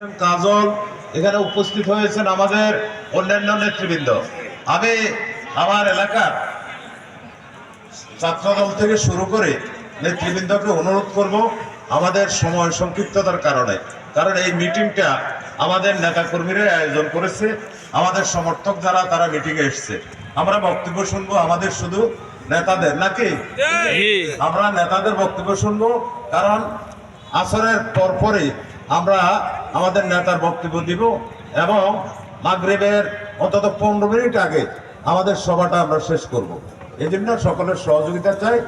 কাজল এখানে উপস্থিত হয়েছেন আমাদের অন্যান্য নেতৃবৃন্দ। আমি আমার এলাকার ছাত্রদল থেকে শুরু করে নেতৃবৃন্দকে অনুরোধ করব আমাদের সময় সংক্ষিপ্ততার কারণে। কারণ এই মিটিংটা আমাদের নেতাকর্মীরা আয়োজন করেছে, আমাদের সমর্থক যারা, তারা মিটিংয়ে এসছে। আমরা বক্তব্য শুনব আমাদের শুধু নেতাদের, নাকি? আমরা নেতাদের বক্তব্য শুনব, কারণ আসরের পরপরই আমরা আমাদের নেতার বক্তব্য দিব এবং মাগরিবের অন্তত পনেরো মিনিট আগে আমাদের সভাটা আমরা শেষ করব। এই জন্য সকলের সহযোগিতা চাই।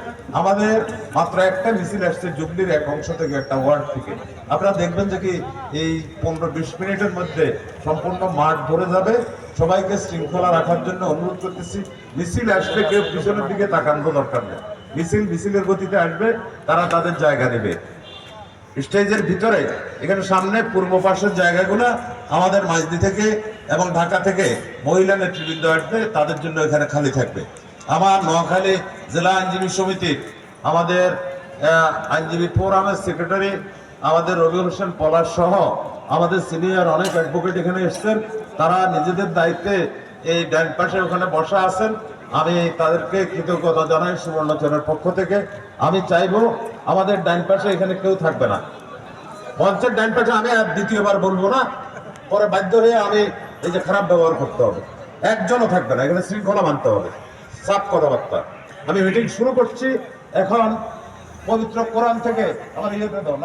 আমাদের মাত্র একটা মিছিল আসছে জুবলির এক অংশ থেকে একটা ওয়ার্ড থেকে। আপনারা দেখবেন যে কি এই পনেরো বিশ মিনিটের মধ্যে সম্পূর্ণ মাঠ ভরে যাবে। সবাইকে শৃঙ্খলা রাখার জন্য অনুরোধ করতেছি। মিছিল আসলে কেউ পিছনের দিকে তাকানোর দরকার নেই। মিছিল, মিছিলের গতিতে আসবে, তারা তাদের জায়গা নেবে। স্টেজের ভিতরে, এখানে সামনে পূর্ব পাশের জায়গাগুলো আমাদের মাঝদি থেকে এবং ঢাকা থেকে মহিলা নেতৃবৃন্দ আসবে, তাদের জন্য এখানে খালি থাকবে। আমার নোয়াখালী জেলা আইনজীবী সমিতির আমাদের আইনজীবী ফোরামের সেক্রেটারি, আমাদের রবি হোসেন পলাশ সহ আমাদের সিনিয়র অনেক অ্যাডভোকেট এখানে এসেছেন। তারা নিজেদের দায়িত্বে এই ডান পাশে ওখানে বসা আছেন। আমি তাদেরকে কৃতজ্ঞতা জানাই সুবর্ণচরের পক্ষ থেকে। আমি চাইব আমাদের ডান পাশে এখানে কেউ থাকবে না। মঞ্চের ডান পাশে আমি আর দ্বিতীয়বার বলব না। পরে বাধ্য হয়ে আমি এই যে খারাপ ব্যবহার করতে হবে। একজনও থাকবে না। এখানে শৃঙ্খলা মানতে হবে। সাফ কথাবার্তা। আমি মিটিং শুরু করছি। এখন পবিত্র কোরআন থেকে আমার ইয়েতে দাও।